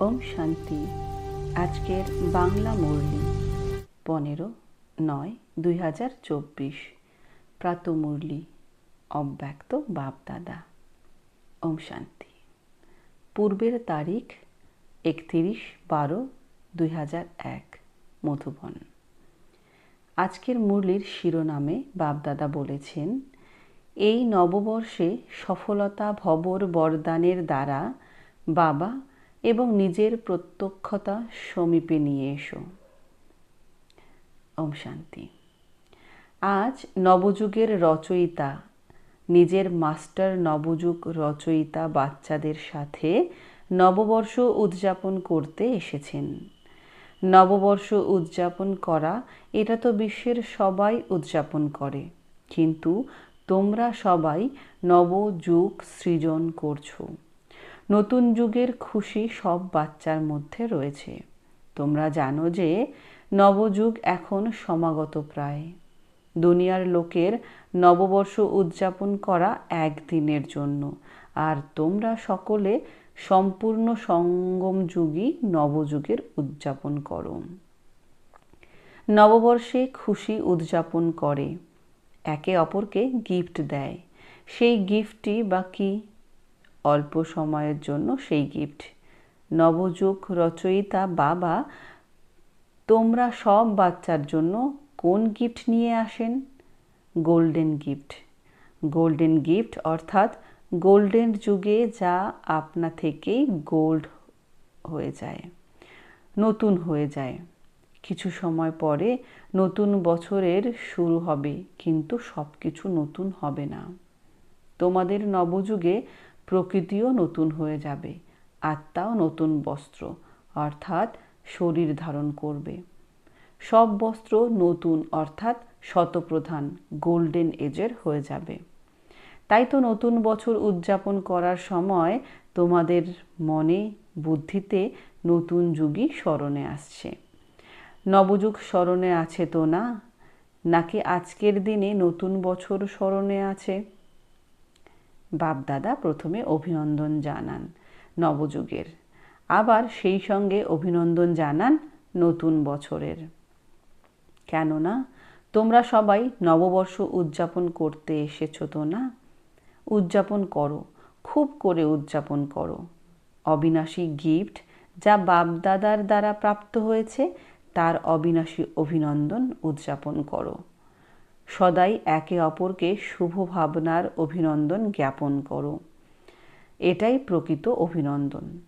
ওম শান্তি। আজকের বাংলা মুরলি, পনেরো নয় দুই হাজার চব্বিশ। প্রাত মুরলি, অব্যক্ত বাপদাদা। ওম শান্তি। পূর্বের তারিখ একত্রিশ বারো দুই হাজার এক, মধুবন। আজকের মুরলির শিরোনামে বাপদাদা বলেছেন, এই নববর্ষে সফলতা ভবর বরদানের দ্বারা বাবা এবং নিজের প্রত্যক্ষতা সমীপে নিয়ে এসো। ওম শান্তি। আজ নবযুগের রচয়িতা, নিজের মাস্টার নবযুগ রচয়িতা বাচ্চাদের সাথে নববর্ষ উদযাপন করতে এসেছেন। নববর্ষ উদযাপন করা, এটা তো বিশ্বের সবাই উদযাপন করে। কিন্তু তোমরা সবাই নবযুগ সৃজন করছ। নতুন যুগের খুশি সব বাচ্চার মধ্যে রয়েছে। তোমরা জানো যে নবযুগ এখন সমাগত প্রায়। দুনিয়ার লোকের নববর্ষ উদযাপন করা একদিনের জন্য। আর তোমরা সকলে সম্পূর্ণ সঙ্গম যুগই নবযুগের উদযাপন করো। নববর্ষে খুশি উদযাপন করে। একে অপরকে গিফট দেয়। সেই গিফটটি বা কি অল্প সময়ের জন্য সেই গিফট নবযুগ রচয়িতা বাবা, তোমরা সব বাচ্চার জন্য কোন গিফট নিয়ে আসেন? গোল্ডেন গিফট গোল্ডেন গিফট অর্থাৎ গোল্ডেন যুগে যা আপনা থেকেই গোল্ড হয়ে যায়, নতুন হয়ে যায়। কিছু সময় পরে নতুন বছরের শুরু হবে, কিন্তু সব কিছু নতুন হবে না। তোমাদের নবযুগে প্রকৃতিও নতুন হয়ে যাবে, আত্মাও নতুন বস্ত্র, অর্থাৎ শরীর ধারণ করবে। সব বস্ত্র নতুন, অর্থাৎ শতপ্রধান, গোল্ডেন এজের হয়ে যাবে। তাই তো নতুন বছর উদযাপন করার সময় তোমাদের মনে, বুদ্ধিতে নতুন যুগই স্মরণে আসছে। নবযুগ স্মরণে আছে তো না? নাকি আজকের দিনে নতুন বছর স্মরণে আছে? বাপদাদা প্রথমে অভিনন্দন জানান নবযুগের। আবার সেই সঙ্গে অভিনন্দন জানান নতুন বছরের। কেননা, তোমরা সবাই নববর্ষ উদযাপন করতে এসেছ তো না? উদযাপন করো, খুব করে উদযাপন করো। অবিনাশী গিফট যা বাপদাদার দ্বারা প্রাপ্ত হয়েছে, তার অবিনাশী অভিনন্দন উদযাপন করো। সদাই একে অপরকে শুভ ভাবনার অভিনন্দন জ্ঞাপন করো। এটাই প্রকৃত অভিনন্দন।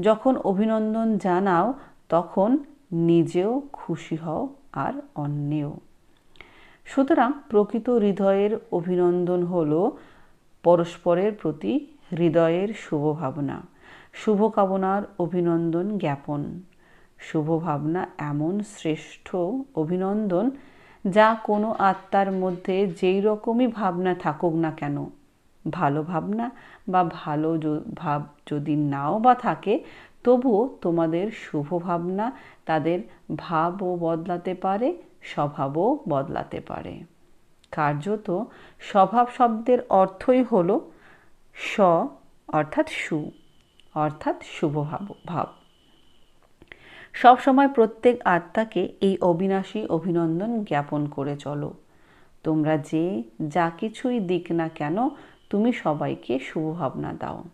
যখন অভিনন্দন জানাও, তখন নিজেও খুশি হও আর অন্যেও। সুতরাং প্রকৃত হৃদয়ের অভিনন্দন হল পরস্পরের প্রতি হৃদয়ের শুভ ভাবনা। শুভকামনার অভিনন্দন জ্ঞাপন। শুভ ভাবনা এমন শ্রেষ্ঠ অভিনন্দন যা কোনো আত্মার মধ্যে যেই রকমই ভাবনা থাকুক না কেন। ভালো ভাবনা বা ভালো ভাব যদি নাও বা থাকে, তবুও তোমাদের শুভ ভাবনা তাদের ভাবও বদলাতে পারে, স্বভাবও বদলাতে পারে। কার্যত স্বভাব শব্দের অর্থই হল স, অর্থাৎ সু, অর্থাৎ শুভ ভাব ভাব। সবসময় প্রত্যেক আত্মাকে এই অবিনাশী অভিনন্দন জ্ঞাপন করে চলো। তোমরা যে যা কিছুই দিক না কেন, তুমি সবাইকে শুভভাবনা দাও।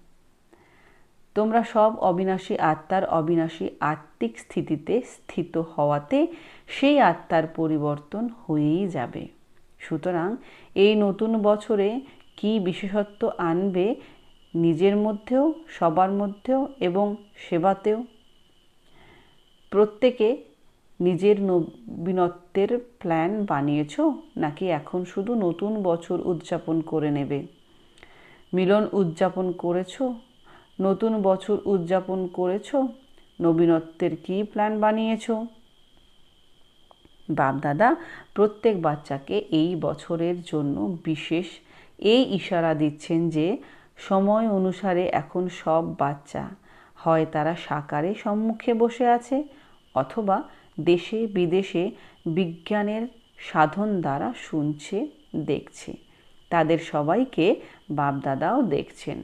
তোমরা সব অবিনাশী আত্মার অবিনাশী আত্মিক স্থিতিতে স্থিত হওয়াতে সেই আত্মার পরিবর্তন হয়েই যাবে। সুতরাং এই নতুন বছরে কি বিশেষত্ব আনবে, নিজের মধ্যেও, সবার মধ্যেও এবং সেবাতেও প্রত্যেকে নিজের নবীনত্বের প্ল্যান বানিয়েছ নাকি এখন শুধু নতুন বছর উদযাপন করে নেবে? মিলন উদযাপন করেছ? নতুন বছর উদযাপন করেছ? নবীনত্বের কি প্ল্যান বানিয়েছ? বাপদাদা, প্রত্যেক বাচ্চাকে এই বছরের জন্য বিশেষ এই ইশারা দিচ্ছেন যে, সময় অনুসারে এখন সব বাচ্চা হয় তারা সাকারে সম্মুখে বসে আছে। অথবা দেশে বিদেশে বিজ্ঞানের সাধন দ্বারা শুনছে, দেখছে। তাদের সবাইকে বাপদাদাও দেখছেন।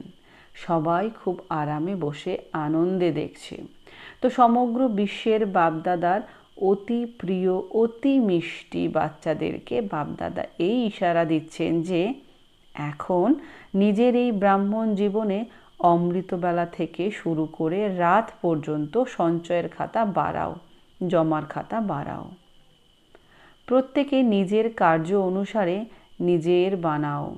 সবাই খুব আরামে বসে আনন্দে দেখছে। তো সমগ্র বিশ্বের বাপদাদার অতি প্রিয়, অতি মিষ্টি বাচ্চাদেরকে বাপদাদা এই ইশারা দিচ্ছেন যে, এখন নিজের এই ব্রাহ্মণ জীবনে অমৃতবেলা থেকে শুরু করে রাত পর্যন্ত সঞ্চয়ের খাতা বাড়াও, জমার খাতা বাড়াও। প্রত্যেকে নিজের কার্য অনুসারে নিজের বানাও।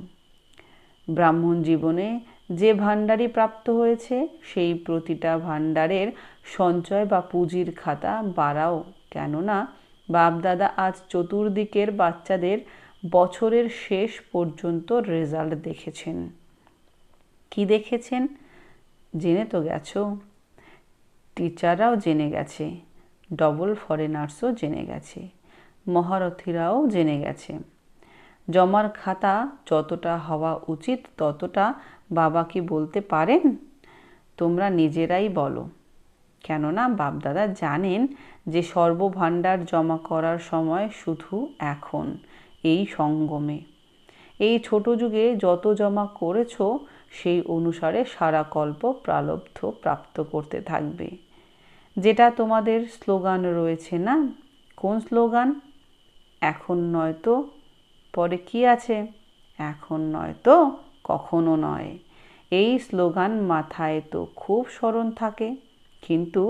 ব্রাহ্মণ জীবনে যে ভাণ্ডারই প্রাপ্ত হয়েছে, সেই প্রতিটা ভাণ্ডারের সঞ্চয় বা পুঁজির খাতা বাড়াও। কেননা, বাপদাদা আজ চতুর্দিকের বাচ্চাদের বছরের শেষ পর্যন্ত রেজাল্ট দেখেছেন। কি দেখেছেন? জেনে তো গেছো। টিচাররাও জেনে গেছে। ডবল ফরেনার্সও জেনে গেছে। মহারথীরাও জেনে গেছে। জমার খাতা যতটা হওয়া উচিত ততটা বাবা কি বলতে পারেন? তোমরা নিজেরাই বলো। কেননা বাপদাদা জানেন যে সর্বভাণ্ডার জমা করার সময় শুধু এখন, এই সঙ্গমে। এই ছোট যুগে যত জমা করেছ সেই অনুসারে সারা কল্প প্রালব্ধ প্রাপ্ত করতে থাকবে। যেটা তোমাদের স্লোগান রয়েছে না? কোন স্লোগান? এখন নয়তো পরে কি আছে? এখন নয়তো কখনো নয়। এই স্লোগান মাথায় তো খুব স্মরণ থাকে, কিন্তু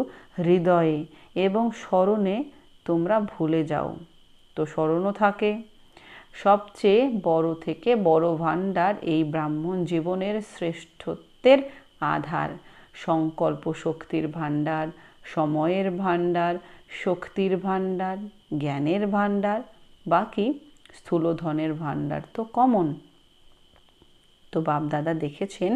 হৃদয়ে এবং স্মরণে তোমরা ভুলে যাও। তো স্মরণও থাকে সবচেয়ে বড় থেকে বড় ভাণ্ডার এই ব্রাহ্মণ জীবনের শ্রেষ্ঠত্বের আধার। সংকল্প শক্তির ভাণ্ডার, সময়ের ভাণ্ডার, শক্তির ভাণ্ডার, জ্ঞানের ভাণ্ডার, বাকি স্থূলধনের ভাণ্ডার তো কমন। তো বাপদাদা দেখেছেন,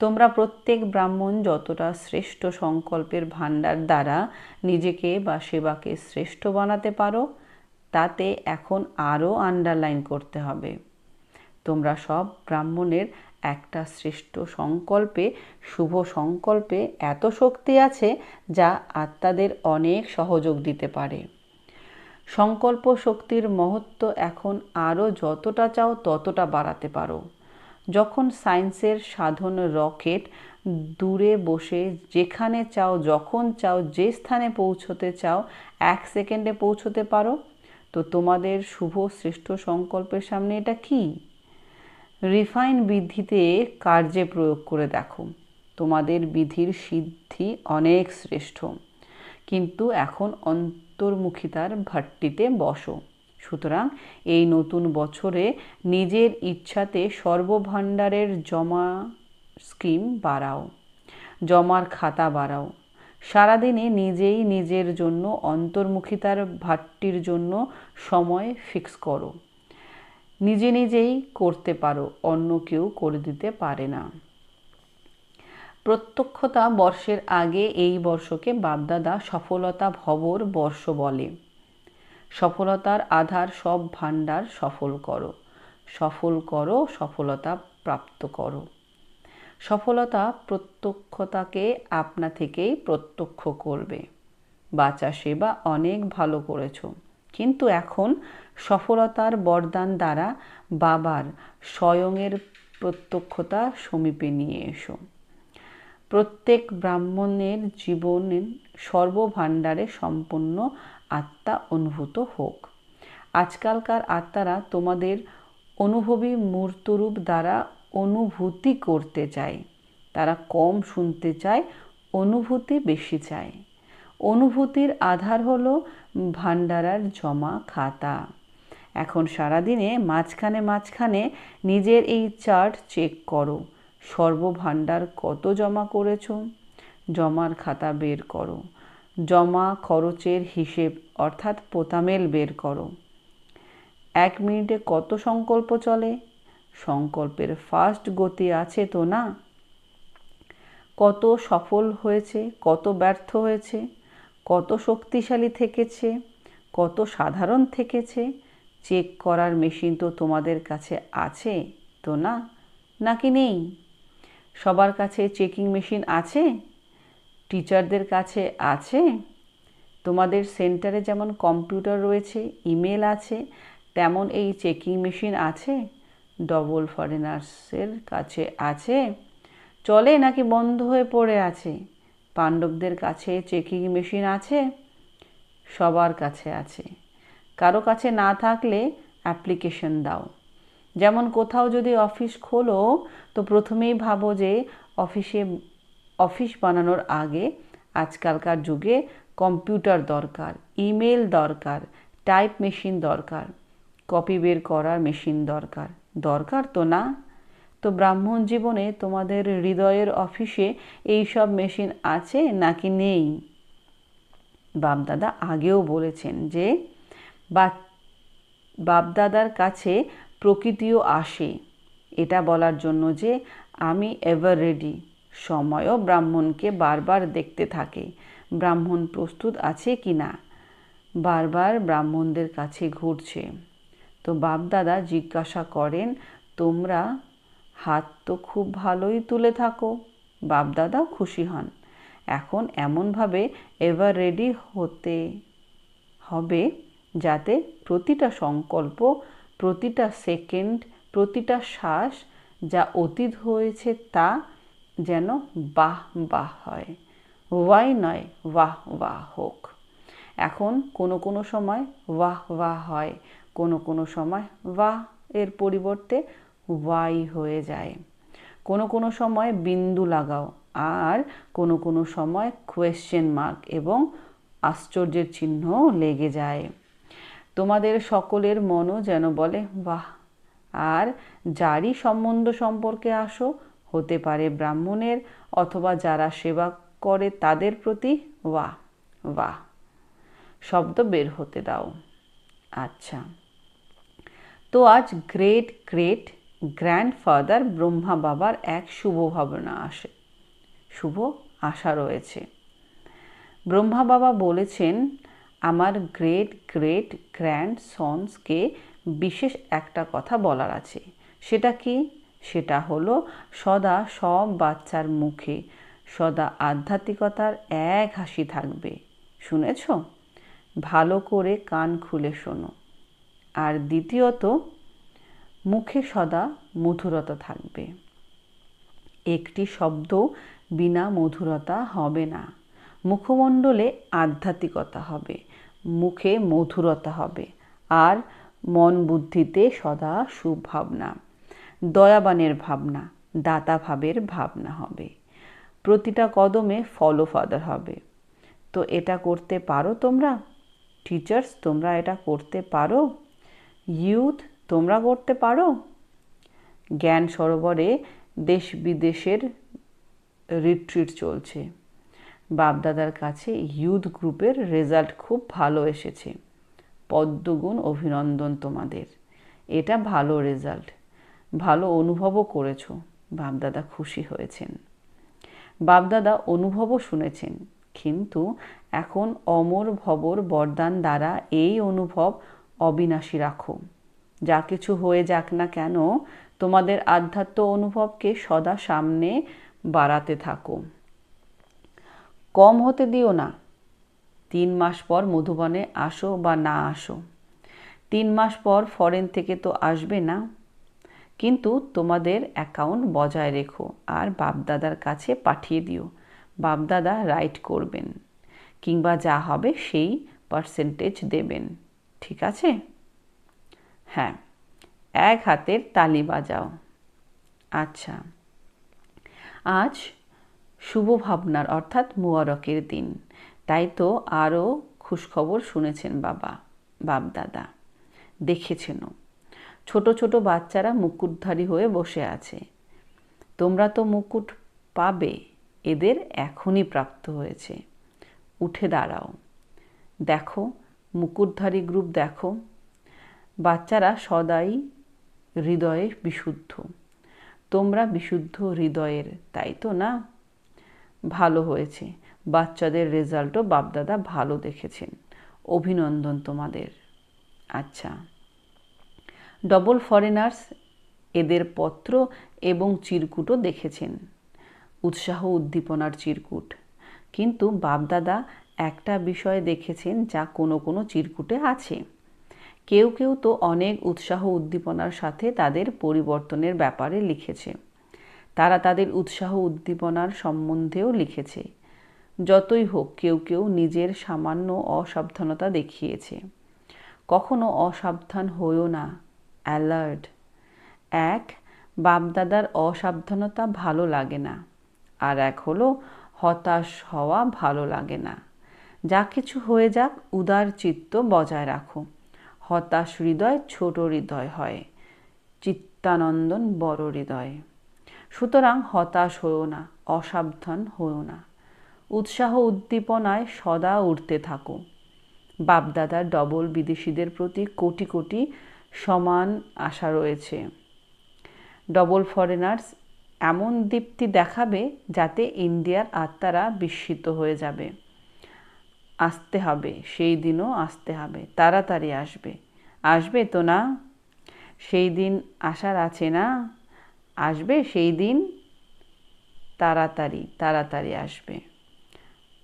তোমরা প্রত্যেক ব্রাহ্মণ যতটা শ্রেষ্ঠ সংকল্পের ভাণ্ডার দ্বারা নিজেকে বা সেবাকে শ্রেষ্ঠ বানাতে পারো তাতে এখন আরও আন্ডারলাইন করতে হবে। তোমরা সব ব্রাহ্মণের একটা শ্রেষ্ঠ সংকল্পে, শুভ সংকল্পে এত শক্তি আছে যা আত্মাদের অনেক সহযোগ দিতে পারে। সংকল্প শক্তির মহত্ব এখন আরও যতটা চাও ততটা বাড়াতে পারো। যখন সায়েন্সের সাধন রকেট দূরে বসে যেখানে চাও, যখন চাও, যে স্থানে পৌঁছতে চাও, এক সেকেন্ডে পৌঁছতে পারো। তো তোমাদের শুভ শ্রেষ্ঠ সংকল্পের সামনে এটা কি? রিফাইন বিধিতে কার্যে প্রয়োগ করে দেখো। তোমাদের বিধির সিদ্ধি অনেক শ্রেষ্ঠ। কিন্তু এখন অন্তর্মুখিতার ভাট্টিতে বসো। সুতরাং এই নতুন বছরে নিজের ইচ্ছাতে সর্বভাণ্ডারের জমা স্কিম বাড়াও। জমার খাতা বাড়াও। সারাদিনে নিজেই নিজের জন্য, অন্তর্মুখিতার ভাট্টির জন্য সময় ফিক্স করো। নিজে নিজেই করতে পারো, অন্য কেউ করে দিতে পারে না। প্রত্যক্ষতা বর্ষের আগে এই বর্ষকে বাপদাদা সফলতা ভবর বর্ষ বলে। সফলতার আধার সব ভাণ্ডার সফল করো। সফল করো, সফলতা প্রাপ্ত করো। সফলতা প্রত্যক্ষতাকে আপনা থেকেই প্রত্যক্ষ করবে। বাঁচা সেবা অনেক ভালো করেছ। কিন্তু এখন সফলতার বরদান দ্বারা বাবার স্বয়ংয়ের প্রত্যক্ষতা সমীপে নিয়ে এসো। প্রত্যেক ব্রাহ্মণের জীবনের সর্বভাণ্ডারে সম্পূর্ণ আত্মা অনুভূত হোক। আজকালকার আত্মারা তোমাদের অনুভবী মূর্তরূপ দ্বারা অনুভূতি করতে চায়। তারা কম শুনতে চায়, অনুভূতি বেশি চায়। অনুভূতির আধার হলো ভান্ডারার জমা খাতা। এখন সারাদিনে মাঝখানে মাঝখানে নিজের এই চার্ট চেক করো। সর্বভাণ্ডার কত জমা করেছ? জমার খাতা বের করো। জমা খরচের হিসেব, অর্থাৎ পোতামেল বের করো। এক মিনিটে কত সংকল্প চলে? সংকল্পের ফাস্ট গতি আছে তো না? কত সফল হয়েছে, কত ব্যর্থ হয়েছে, কত শক্তিশালী থেকেছে, কত সাধারণ থেকেছে চেক করার মেশিন তো তোমাদের কাছে আছে তো না? নাকি নেই? সবার কাছে চেকিং মেশিন আছে? টিচারদের কাছে আছে? তোমাদের সেন্টারে যেমন কম্পিউটার রয়েছে ইমেল আছে, তেমন এই চেকিং মেশিন আছে? ডবল ফরেনার্সের কাছে আছে। চলে নাকি বন্ধ হয়ে পড়ে আছে? পাণ্ডবদের কাছে চেকিং মেশিন আছে? সবার কাছে আছে। কারও কাছে না থাকলে অ্যাপ্লিকেশন দাও। যেমন কোথাও যদি অফিস খোলো, তো প্রথমেই ভাবো যে অফিসে অফিস বানানোর আগে আজকালকার যুগে কম্পিউটার দরকার ইমেল দরকার টাইপ মেশিন দরকার কপি বের করার মেশিন দরকার। দরকার তো না? তো ব্রাহ্মণ জীবনে তোমাদের হৃদয়ের অফিসে এই সব মেশিন আছে নাকি নেই? বাপদাদা আগেও বলেছেন যে বাপদাদার কাছে প্রকৃতিও আসে। এটা বলার জন্য যে, আমি এভার রেডি সময়ও ব্রাহ্মণকে বারবার দেখতে থাকে। ব্রাহ্মণ প্রস্তুত আছে কি না বারবার ব্রাহ্মণদের কাছে ঘুরছে। তো বাপদাদা জিজ্ঞাসা করেন, তোমরা হাত তো খুব ভালোই তুলে থাকো। বাপদাদাও খুশি হন। এখন এমনভাবে এভার রেডি হতে হবে যাতে প্রতিটা সংকল্প, প্রতিটা সেকেন্ড প্রতিটা শ্বাস যা অতীত হয়েছে তা যেন বাহ বাহ হয়। ওয়াই নয়, ওয়াহ ওয়াহ হোক। এখন কোনো কোনো সময় ওয়াহ ওয়াহ হয়। কোনো কোনো সময় ওয়াহ এর পরিবর্তে ওয়াই হয়ে যায়। কোনো কোনো সময় বিন্দু লাগাও আর কোনো কোনো সময় কোয়েশ্চেন মার্ক এবং আশ্চর্যের চিহ্ন লেগে যায়। তোমাদের সকলের মনও যেন বলে বাহ! আর যারই সম্বন্ধ সম্পর্কে আসো, হতে পারে ব্রাহ্মণের অথবা যারা সেবা করে তাদের প্রতি ওয়াহ, বাহ! শব্দ বের হতে দাও। আচ্ছা। তো আজ গ্রেট গ্রেট গ্র্যান্ডফাদার ব্রহ্মা বাবার এক শুভ ভাবনা আসে। শুভ আশা রয়েছে। ব্রহ্মা বাবা বলেছেন, আমার গ্রেট গ্রেট গ্র্যান্ড সন্সকে বিশেষ একটা কথা বলার আছে। সেটা কি? সেটা হলো, সদা সব বাচ্চার মুখে, সদা আধ্যাত্মিকতার এক হাসি থাকবে। শুনেছ? ভালো করে কান খুলে শোনো। আর দ্বিতীয়ত, মুখে সদা মধুরতা থাকবে। একটি শব্দ বিনা মধুরতা হবে না। মুখমণ্ডলে আধ্যাত্মিকতা হবে, মুখে মধুরতা হবে, আর মন বুদ্ধিতে সদা সুভাবনা, দয়াবানের ভাবনা, দাতা ভাবের ভাবনা হবে। প্রতিটা কদমে ফলো ফাদার হবে। তো এটা করতে পারো তোমরা? টিচার্স তোমরা এটা করতে পারো? ইউথ, তোমরা করতে পারো? জ্ঞান সরোবরে দেশ বিদেশের রিট্রিট চলছে। বাপদাদার কাছে ইউথ গ্রুপের রেজাল্ট খুব ভালো এসেছে। পদ্মগুণ অভিনন্দন তোমাদের। এটা ভালো রেজাল্ট ভালো অনুভবও করেছ। বাপদাদা খুশি হয়েছেন। বাপদাদা অনুভবও শুনেছেন। কিন্তু এখন অমর ভবর বরদান দ্বারা এই অনুভব অবিনাশী রাখো। যা কিছু হয়ে যাক না কেন, তোমাদের আধ্যাত্ম অনুভবকে সদা সামনে বাড়াতে থাকো। কম হতে দিও না। তিন মাস পর মধুবনে আসো বা না আসো। তিন মাস পর ফরেন থেকে তো আসবে না। কিন্তু তোমাদের অ্যাকাউন্ট বজায় রেখো আর বাপদাদার কাছে পাঠিয়ে দিও। বাপদাদা রাইট করবেন, কিংবা যা হবে সেই পার্সেন্টেজ দেবেন। ঠিক আছে? হ্যাঁ এক হাতের তালি বাজাও। আচ্ছা আজ শুভ ভাবনার অর্থাৎ মুয়ারকের দিন। তাই তো আরও খুশখবর শুনেছেন বাবা বাপদাদা দেখেছেনও। ছোট ছোট বাচ্চারা মুকুটধারী হয়ে বসে আছে। তোমরা তো মুকুট পাবে, এদের এখনই প্রাপ্ত হয়েছে। উঠে দাঁড়াও। দেখো মুকুটধারী গ্রুপ দেখো। বাচ্চারা সদাই হৃদয়ে বিশুদ্ধ। তোমরা বিশুদ্ধ হৃদয়ের, তাই তো না? ভালো হয়েছে। বাচ্চাদের রেজাল্টও বাপদাদা ভালো দেখেছেন। অভিনন্দন তোমাদের। আচ্ছা। ডবল ফরেনার্স এদের পত্র এবং চিরকুটও দেখেছেন। উৎসাহ উদ্দীপনার চিরকুট। কিন্তু বাপদাদা একটা বিষয় দেখেছেন যা কোনো কোনো চিরকুটে আছে। কেউ কেউ তো অনেক উৎসাহ উদ্দীপনার সাথে তাদের পরিবর্তনের ব্যাপারে লিখেছে। তারা তাদের উৎসাহ উদ্দীপনার সম্বন্ধেও লিখেছে। যতই হোক, কেউ কেউ নিজের সামান্য অসাবধানতা দেখিয়েছে। কখনো অসাবধান হয়েও না, অ্যালার্ট। এক, বাপদাদার অসাবধানতা ভালো লাগে না। আর এক হলো হতাশ হওয়া ভালো লাগে না। যা কিছু হয়ে যাক, উদার চিত্ত বজায় রাখো। হতাশ হৃদয় ছোট হৃদয় হয়। চিত্তানন্দন বড় হৃদয়। সুতরাং হতাশ হও না, অসাবধান হও না। উৎসাহ উদ্দীপনায় সদা উঠতে থাকো। বাপদাদার ডবল বিদেশিদের প্রতি কোটি কোটি সমান আশা রয়েছে। ডবল ফরেনার্স এমন দীপ্তি দেখাবে যাতে ইন্ডিয়ার আত্মারা বিস্মিত হয়ে যাবে। আসতে হবে, সেই দিনও আসতে হবে, তাড়াতাড়ি আসবে। আসবে তো না? সেই দিন আসার আছে না? আসবে সেই দিন? তাড়াতাড়ি তাড়াতাড়ি আসবে।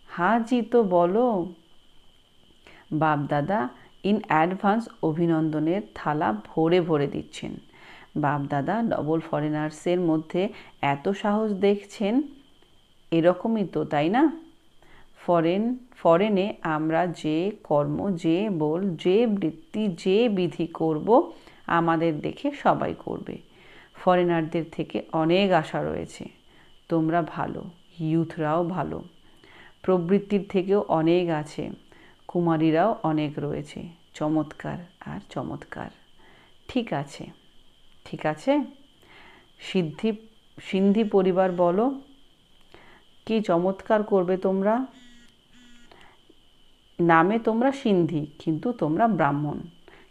হাজি তো বলো। বাপদাদা ইন অ্যাডভান্স অভিনন্দনের থালা ভরে ভরে দিচ্ছেন। বাপদাদা ডবল ফরেনার্সের মধ্যে এত সাহস দেখছেন? এরকমই তো, তাই না? ফরেন, ফরেনে আমরা যে কর্ম, যে বল, যে বৃত্তি, যে বিধি করব, আমাদের দেখে সবাই করবে। ফরেনারদের থেকে অনেক আশা রয়েছে। তোমরা ভালো ইউথরাও ভালো। প্রবৃত্তির থেকেও অনেক আছে। কুমারীরাও অনেক রয়েছে। চমৎকার আর চমৎকার। ঠিক আছে। ঠিক আছে? সিদ্ধি, সিন্ধি পরিবার বলো। কি চমৎকার করবে তোমরা? নামে তোমরা সিন্ধি, কিন্তু তোমরা ব্রাহ্মণ।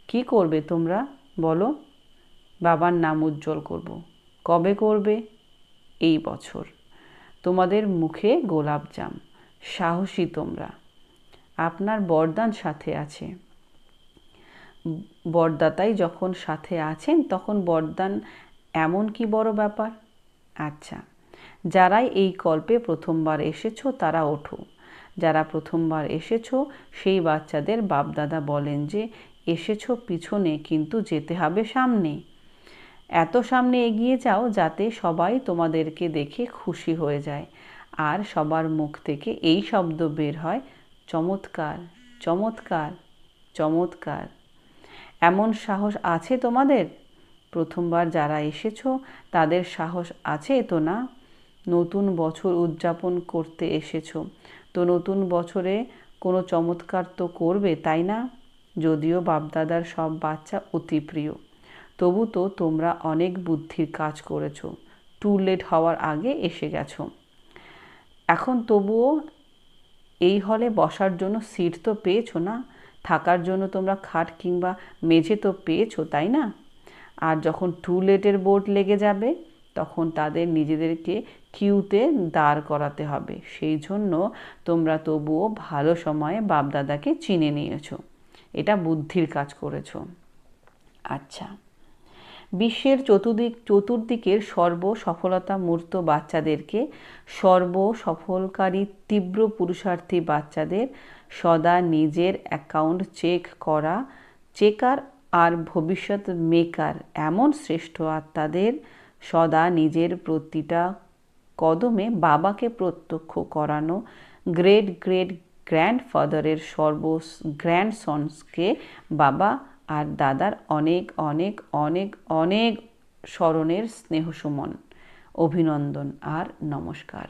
কি করবে তোমরা? বলো। বাবার নাম উজ্জ্বল করব। কবে করবে? এই বছর। তোমাদের মুখে গোলাপ জাম। সাহসী তোমরা। আপনার বরদান সাথে আছে। বরদাতাই যখন সাথে আছেন, তখন বরদান এমন কি বড় ব্যাপার? আচ্ছা যারাই এই কল্পে প্রথমবার এসেছ, তারা ওঠো। যারা প্রথমবার এসেছ, সেই বাচ্চাদের বাপদাদা বলেন যে, এসেছ পিছনে, কিন্তু যেতে হবে সামনে। এত সামনে এগিয়ে যাও যাতে সবাই তোমাদেরকে দেখে খুশি হয়ে যায়। আর সবার মুখ থেকে এই শব্দ বের হয়, চমৎকার চমৎকার চমৎকার। এমন সাহস আছে তোমাদের? প্রথমবার যারা এসেছ, তাদের সাহস আছে তো না? নতুন বছর উদযাপন করতে এসেছ। তো নতুন বছরে কোনো চমৎকার তো করবে, তাই না? যদিও বাপদাদার সব বাচ্চা অতি প্রিয়। তবু তো তোমরা অনেক বুদ্ধির কাজ করেছ। টু লেট হওয়ার আগে এসে গেছো। এখন তবুও এই হলে বসার জন্য সিট তো পেয়েছ না? থাকার জন্য তোমরা খাট কিংবা মেঝে তো পেয়েছ, তাই না? আর যখন টু লেটের বোর্ড লেগে যাবে, তখন তাদের নিজেদেরকে কিউতে দাঁড় করাতে হবে। সেই জন্য তোমরা তবুও ভালো সময়ে বাপদাদাকে চিনে নিয়েছো। এটা বুদ্ধির কাজ করেছ। আচ্ছা। বিশ্বের চতুর্দিক চতুর্দিকের সর্ব সফলতা মূর্ত বাচ্চাদেরকে সর্ব সফলকারী তীব্র পুরুষার্থী বাচ্চাদের সদা নিজের অ্যাকাউন্ট চেক করা চেকার আর ভবিষ্যৎ মেকার এমন শ্রেষ্ঠ আত্মাদের সদা নিজের প্রতিটা কদমে বাবাকে প্রত্যক্ষ করানো গ্রেট গ্রেট গ্র্যান্ডফাদারের সর্ব গ্র্যান্ডসনসকে বাবা আর দাদার অনেক অনেক অনেক অনেক স্মরণের স্নেহসুমন। অভিনন্দন আর নমস্কার।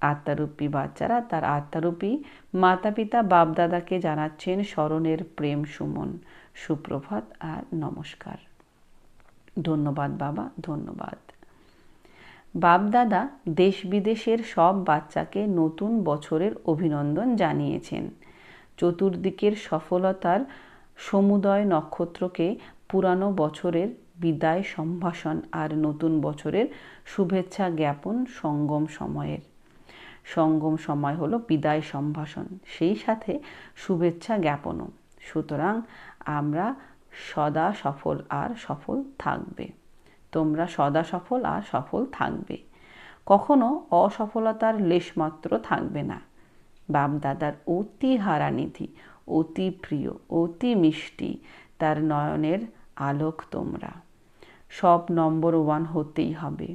আত্মারূপী বাচ্চারা, তার আত্মারূপী মাতা পিতা বাপদাদাকে জানাচ্ছেন স্মরণের প্রেম সুমন। সুপ্রভাত আর নমস্কার। ধন্যবাদ বাবা, ধন্যবাদ। বাপদাদা দেশ বিদেশের সব বাচ্চাকে নতুন বছরের অভিনন্দন জানিয়েছেন। চতুর্দিকের সফলতার সমুদয় নক্ষত্রকে পুরানো বছরের বিদায় সম্ভাষণ আর নতুন বছরের শুভেচ্ছা জ্ঞাপন সঙ্গম সময়ের। সঙ্গম সময় হলো বিদায় সম্ভাষণ, সেই সাথে শুভেচ্ছা জ্ঞাপনও। সুতরাং আমরা সদা সফল আর সফল থাকবে। তোমরা সদা সফল আর সফল থাকবে। কখনো অসফলতার লেশমাত্র থাকবে না। বাপদাদার অতি হারানিধি, অতি প্রিয়, অতি মিষ্টি তার নয়নের আলোক তোমরা। সব নম্বর ওয়ান হতেই হবে।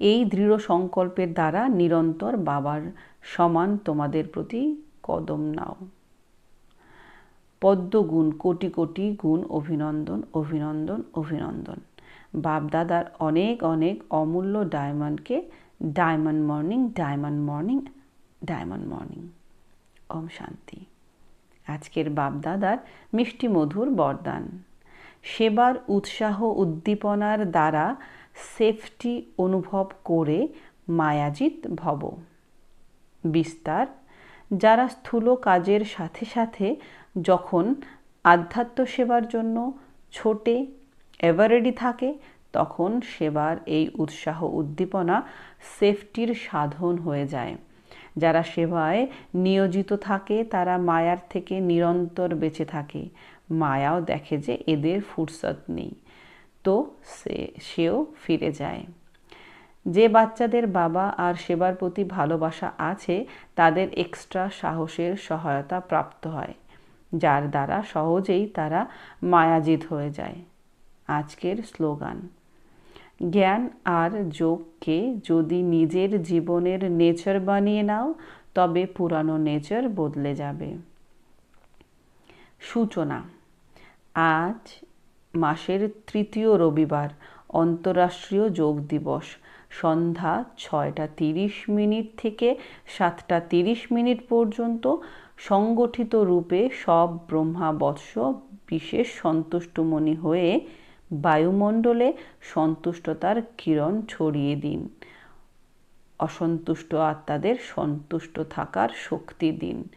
এই দৃঢ় সংকল্পের দ্বারা নিরন্তর বাবার সমান তোমাদের প্রতি কদম নাও। পদ্মগুণ, কোটি কোটি গুণ অভিনন্দন অভিনন্দন অভিনন্দন। বাপদাদার অনেক অনেক অমূল্য ডায়মন্ডকে diamond morning diamond morning diamond morning. ওম শান্তি। আজকের বাপদাদার মিষ্টি মধুর বরদান। সেবার উৎসাহ উদ্দীপনার দ্বারা সেফটি অনুভব করে মায়াজিত ভব। বিস্তার, যারা স্থূল কাজের সাথে সাথে যখন আধ্যাত্ম সেবার জন্য ছোটে এভারেডি থাকে, তখন সেবার এই উৎসাহ উদ্দীপনা সেফটির সাধন হয়ে যায়। যারা সেবায় নিয়োজিত থাকে, তারা মায়ার থেকে নিরন্তর বেঁচে থাকে। মায়াও দেখে যে এদের ফুরসত নেই। তো সে, সেও ফিরে যায়। যে বাচ্চাদের বাবা আর সেবার প্রতি ভালোবাসা আছে, তাদের এক্সট্রা সাহসের সহায়তা প্রাপ্ত হয়, যার দ্বারা সহজেই তারা মায়াজিত হয়ে যায়। আজকের স্লোগান। জ্ঞান আর যোগকে যদি নিজের জীবনের নেচার বানিয়ে নাও, তবে পুরানো নেচার বদলে যাবে। সূচনা। আজ মাসের তৃতীয় রবিবার, অন্তরাষ্ট্রীয় যোগ দিবস। সন্ধ্যা ছয়টা তিরিশ মিনিট থেকে সাতটা তিরিশ মিনিট পর্যন্ত সংগঠিত রূপে সব ব্রহ্মাবৎস বিশেষ সন্তুষ্টমণি হয়ে বায়ুমণ্ডলে সন্তুষ্টতার কিরণ ছড়িয়ে দিন। অসন্তুষ্ট আত্মাদের সন্তুষ্ট থাকার শক্তি দিন।